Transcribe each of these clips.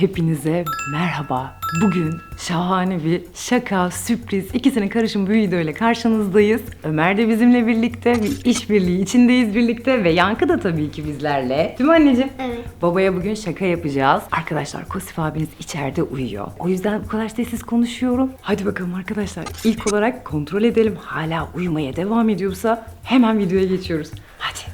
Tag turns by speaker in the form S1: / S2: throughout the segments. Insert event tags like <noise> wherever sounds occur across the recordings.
S1: hepinize merhaba. Bugün şahane bir şaka, sürpriz, ikisinin karışım bir video ile karşınızdayız. Ömer de bizimle birlikte, bir işbirliği içindeyiz birlikte ve Yankı da tabii ki bizlerle. Değil mi anneciğim?
S2: Evet.
S1: Babaya bugün şaka yapacağız. Arkadaşlar Kosif abiniz içeride uyuyor. O yüzden bu kadar sessiz konuşuyorum. Hadi bakalım arkadaşlar. İlk olarak kontrol edelim. Hala uyumaya devam ediyorsa hemen videoya geçiyoruz. Hadi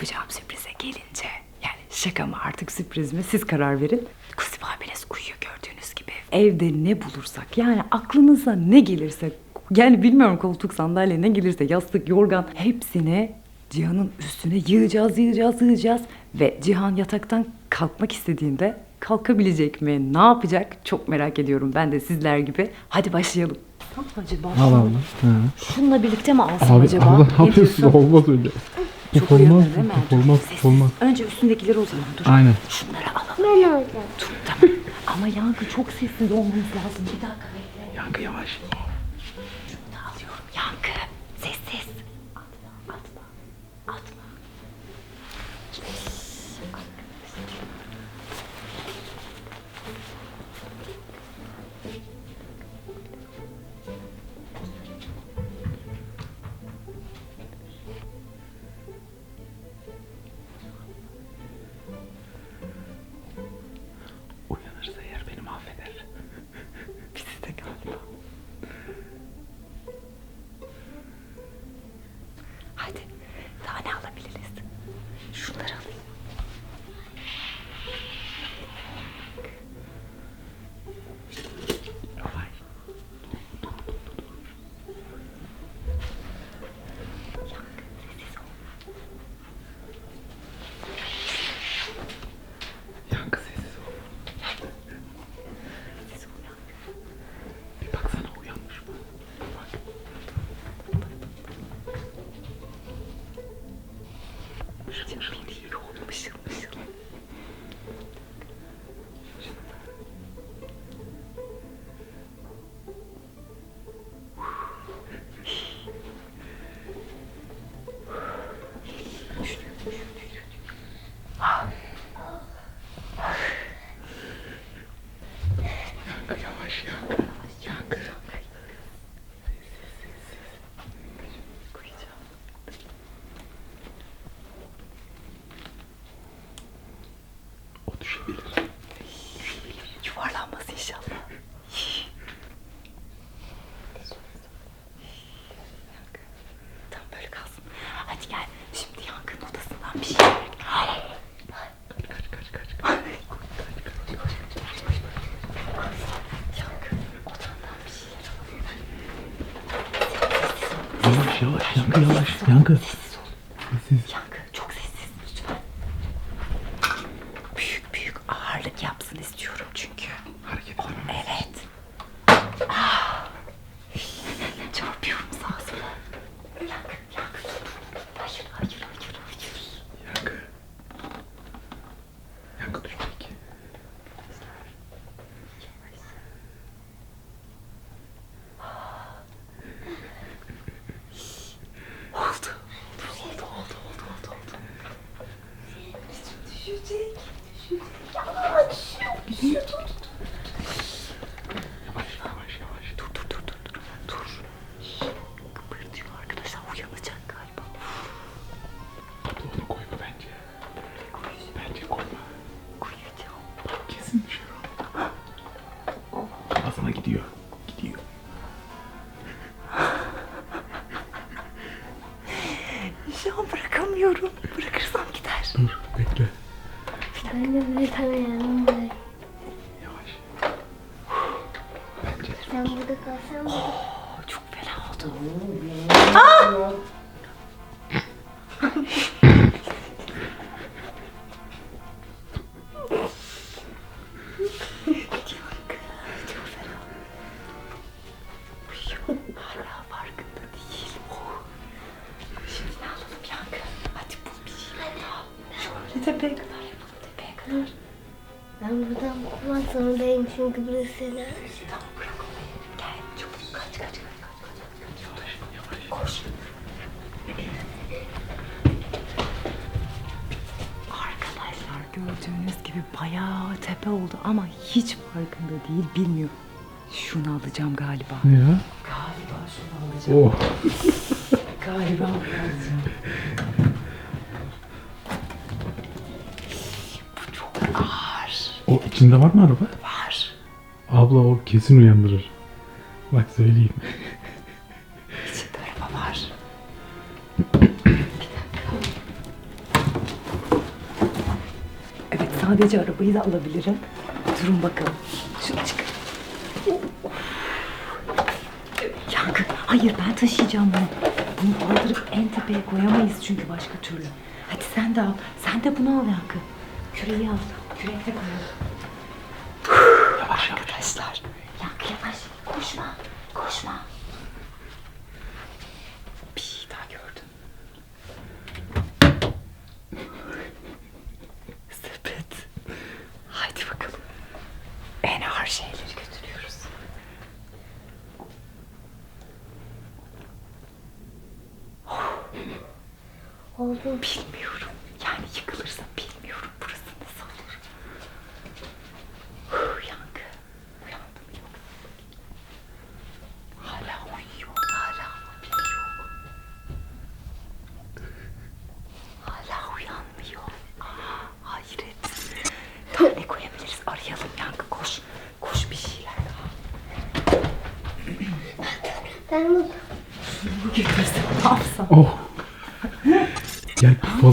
S1: yapacağım sürprize gelince yani şaka mı artık sürpriz mi siz karar verin. Kusip abiniz uyuyor gördüğünüz gibi. Evde ne bulursak yani aklınıza ne gelirse yani bilmiyorum koltuk sandalye ne gelirse yastık yorgan hepsini Cihan'ın üstüne yığacağız yığacağız yığacağız ve Cihan yataktan kalkmak istediğinde kalkabilecek mi ne yapacak çok merak ediyorum ben de sizler gibi. Hadi başlayalım. Ne acaba?
S3: Al abla. Ha.
S1: Şununla birlikte mi alsam
S3: Abi
S1: acaba?
S3: abla
S1: Ne
S3: ne yapıyorsun?
S1: diyorsun?
S3: Olmaz öyle.
S1: Çok
S3: olmaz,
S1: uyanır
S3: bu olmaz,
S1: Sessiz.
S3: olmaz.
S1: Önce üstündekileri o zaman dur.
S3: Aynen.
S1: Şunları alalım.
S2: Ben alacağım.
S1: Dur tamam. Ama yankı çok sessiz olmamız lazım. Bir dakika bekle.
S3: Yankı yavaş.
S1: Yankı odandan bir şeyler alalım.
S3: Yavaş yavaş yankı yavaş. Yankı.
S2: Ben burada kalsam
S1: oh, Çok fena oldu. Aa! tepeye kadar yapalım tepeye kadar.
S2: Ben buradan kurmak zorundayım çünkü burası selam.
S1: Tamam bırak. Gördüğünüz gibi bayağı tepe oldu ama hiç farkında değil bilmiyor. Şunu alacağım galiba.
S3: Ne ya?
S1: Galiba şunu alacağım.
S3: Oh. <laughs>
S1: Galiba bunu alacağım. Bu çok ağır.
S3: O içinde var mı araba?
S1: Var.
S3: Abla o kesin uyandırır. Bak söyleyeyim.
S1: Sadece arabayı da alabilirim. Durun bakalım. Şunu çıkar. Yankı. Hayır ben taşıyacağım bunu. Bunu kaldırıp en tepeye koyamayız çünkü başka türlü. Hadi sen de al. Sen de bunu al Yankı. Küreği al. Küreğe koyalım.
S3: Yavaş yavaş.
S1: Arkadaşlar. Yankı yavaş. Koşma. Koşma. Bir şey daha gördüm. Sepet. Haydi bakalım. En ağır şeyleri götürüyoruz.
S2: Oldu.
S1: Bilmiyorum. Yani yıkılırsa bilmiyorum burası nasıl olur. Huh, Yankı. Uyandım yok. Hala uyuyor. Hala yok. Hala uyanmıyor. Aa, hayret. Tamam ne koyabiliriz? Arayalım Yankı koş. Koş bir şeyler daha.
S2: Ben bunu
S1: Bu getirsin ne yapsam?
S3: Oh.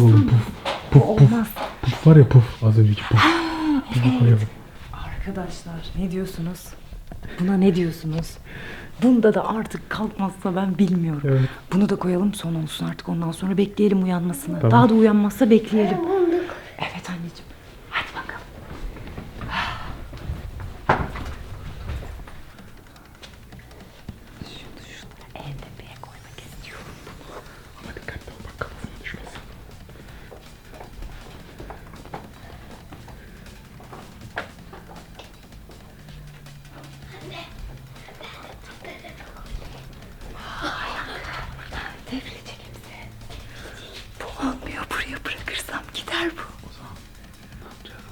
S3: Alalım puf. Puf puf.
S1: Olmaz.
S3: Puf var ya puf. Az önceki puf. Pufu koyalım.
S1: Arkadaşlar ne diyorsunuz? Buna ne diyorsunuz? Bunda da artık kalkmazsa ben bilmiyorum.
S3: Evet.
S1: Bunu da koyalım son olsun artık ondan sonra bekleyelim uyanmasını.
S3: Tamam.
S1: Daha da uyanmazsa bekleyelim. Olmuyor. Buraya bırakırsam gider bu.
S3: O zaman ne yapacağız?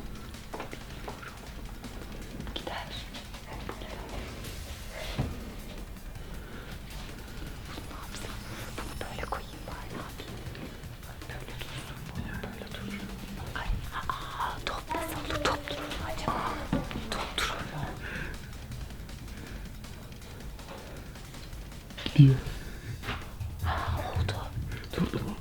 S1: Gider. Bunu ne yapsam? Bunu böyle koyayım bari ne yapayım? Böyle dursun bu. Böyle dursun. Ay, aa, top nasıl olur? Top durur mu acaba? Top durur mu?
S3: Gidiyor.
S1: Oldu.
S3: Durdu mu?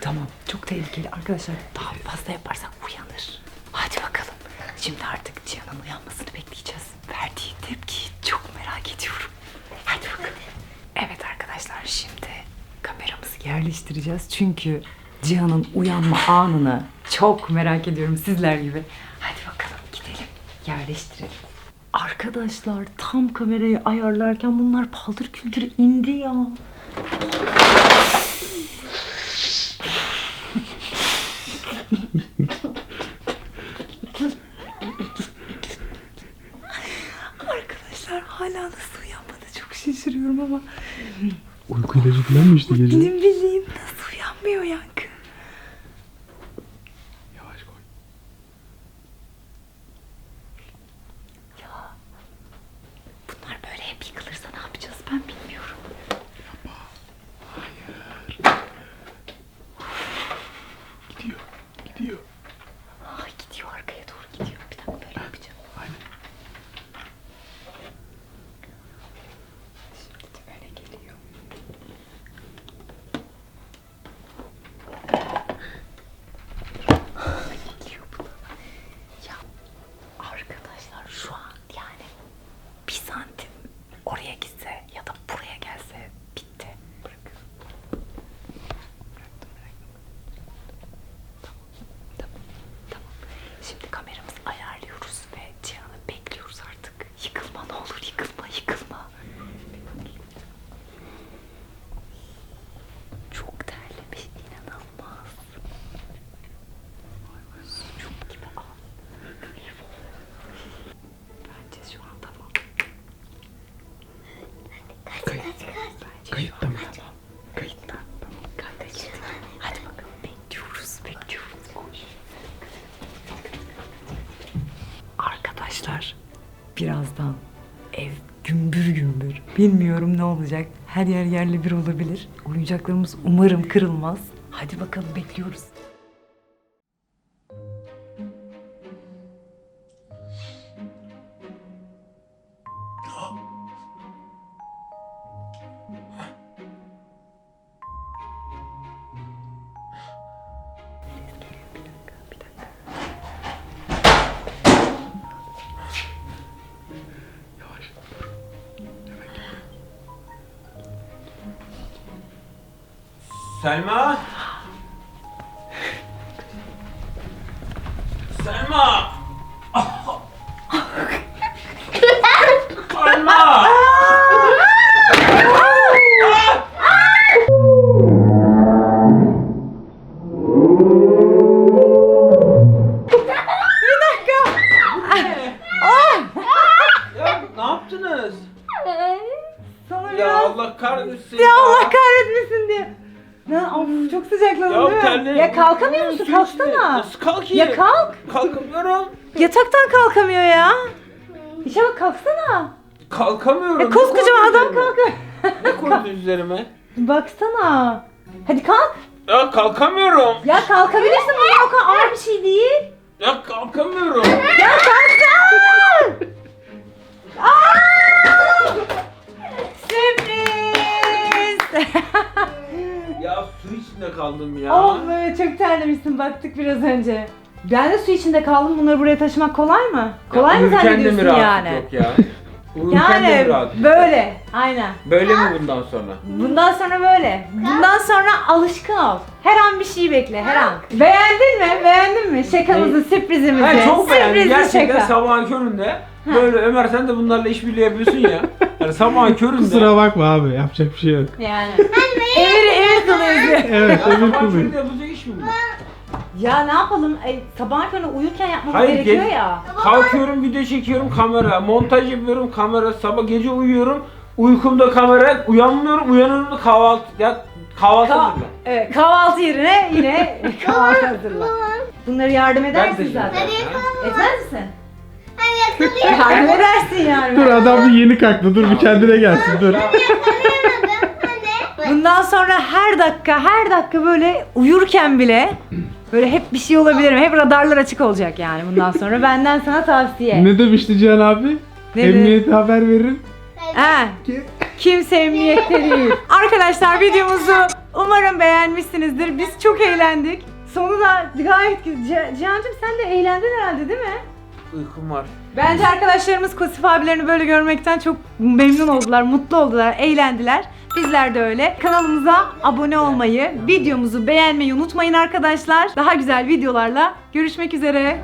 S1: Tamam, çok tehlikeli arkadaşlar. Daha fazla yaparsak uyanır. Hadi bakalım. Şimdi artık Cihan'ın uyanmasını bekleyeceğiz. Verdiği tepkiyi çok merak ediyorum. Hadi bakalım. Evet arkadaşlar, şimdi kameramızı yerleştireceğiz. Çünkü Cihan'ın uyanma anını çok merak ediyorum sizler gibi. Hadi bakalım gidelim, yerleştirelim. Arkadaşlar tam kamerayı ayarlarken bunlar paldır küldür indi ya. Arkadaşlar hala nasıl uyanmadı çok şaşırıyorum ama
S3: Uyku ilacı falan mı içti gece?
S1: ne bileyim nasıl uyanmıyor yankı.
S3: Yavaş koy.
S1: Ya bunlar böyle hep yıkılırsa ne yapacağız ben bilmiyorum.
S3: Gidiyor. Gidiyor.
S1: Ay gidiyor arkaya doğru gidiyor. Bir dakika böyle yapacağım.
S3: Aynen.
S1: Şimdi de öne geliyor. Birazdan ev gümbür gümbür. Bilmiyorum ne olacak. Her yer yerle bir olabilir. Oyuncaklarımız umarım kırılmaz. Hadi bakalım bekliyoruz.
S4: Selma! Selma! Selma! Ya ne yaptınız?
S1: Sana
S4: Ya
S1: biraz...
S4: Allah kahretsin.
S1: Ya Allah kahretmesin diye. Ya of çok sıcakladın
S4: Ya
S1: değil mi?
S4: terledim.
S1: Ya kalkamıyor musun?
S4: Su
S1: Kalksana.
S4: Nasıl kalkayım?
S1: Ya kalk.
S4: Kalkamıyorum.
S1: Yataktan kalkamıyor ya. İşe bak kalksana.
S4: Kalkamıyorum. Ne
S1: koskocaman
S4: koydun
S1: adam
S4: üzerime?
S1: kalkıyor.
S4: Ne koydun üzerime?
S1: Baksana. Hadi kalk.
S4: Ya kalkamıyorum.
S1: Ya kalkabilirsin bu o kadar ağır bir şey değil.
S4: Ya kalkamıyorum. Kaldım ya.
S1: oh böyle çok terlemişsin baktık biraz önce. Ben de su içinde kaldım. Bunları buraya taşımak kolay mı? Kolay
S4: Ya
S1: mı
S4: uyurken de
S1: zannediyorsun
S4: rahatlık
S1: yani?
S4: Yok ya. Uyurken de
S1: Yani
S4: mi rahatlık yok?
S1: böyle. Aynen.
S4: Böyle mi bundan sonra?
S1: Bundan sonra böyle. Bundan sonra alışkın ol. Her an bir şey bekle, her an. Beğendin mi? Beğendin mi? Şakamızı, sürprizimizi.
S4: Ha, çok beğendim.
S1: Sürprizli
S4: Gerçekten
S1: şaka.
S4: sabahın köründe böyle Ömer sen de bunlarla işbirliği yapıyorsun ya. Yani sabahın köründe.
S5: Kusura bakma abi yapacak bir şey yok.
S1: Yani. Emir, kılıydı.
S5: Evet
S4: Ya
S5: Emir
S4: köründe yapacak iş mi bu?
S1: Ya ne yapalım? E, sabah köründe uyurken yapmamız
S4: Hayır,
S1: gerekiyor
S4: gel-
S1: ya.
S4: Kalkıyorum video çekiyorum kamera, montaj yapıyorum kamera, sabah gece uyuyorum. Uykumda kamera, uyanmıyorum, uyanıyorum da kahvaltı, ya kahvaltı
S1: Ka-
S4: hazırla.
S1: evet, kahvaltı yerine yine <laughs> kahvaltı hazırla. Bunları yardım edersin
S4: şimdi-
S1: zaten.
S4: Ha?
S1: Etmez misin?
S2: Hadi yakalayamadım.
S1: Yardım edersin yani.
S5: Dur adam bir yeni kalktı dur bir kendine gelsin dur.
S1: Bundan sonra her dakika her dakika böyle uyurken bile böyle hep bir şey olabilir mi? Hep radarlar açık olacak yani bundan sonra. <laughs> Benden sana tavsiye.
S5: Ne demişti Cihan abi?
S1: Ne dedi?
S5: Emniyete haber verin.
S1: Ha, kimse emniyette değil. Arkadaşlar videomuzu umarım beğenmişsinizdir. Biz çok eğlendik. Sonu da gayet güzel. Cihan'cığım sen de eğlendin herhalde değil mi?
S4: Uykum var.
S1: Bence arkadaşlarımız Kosif abilerini böyle görmekten çok memnun oldular, mutlu oldular, eğlendiler. Bizler de öyle. Kanalımıza abone olmayı, videomuzu beğenmeyi unutmayın arkadaşlar. Daha güzel videolarla görüşmek üzere.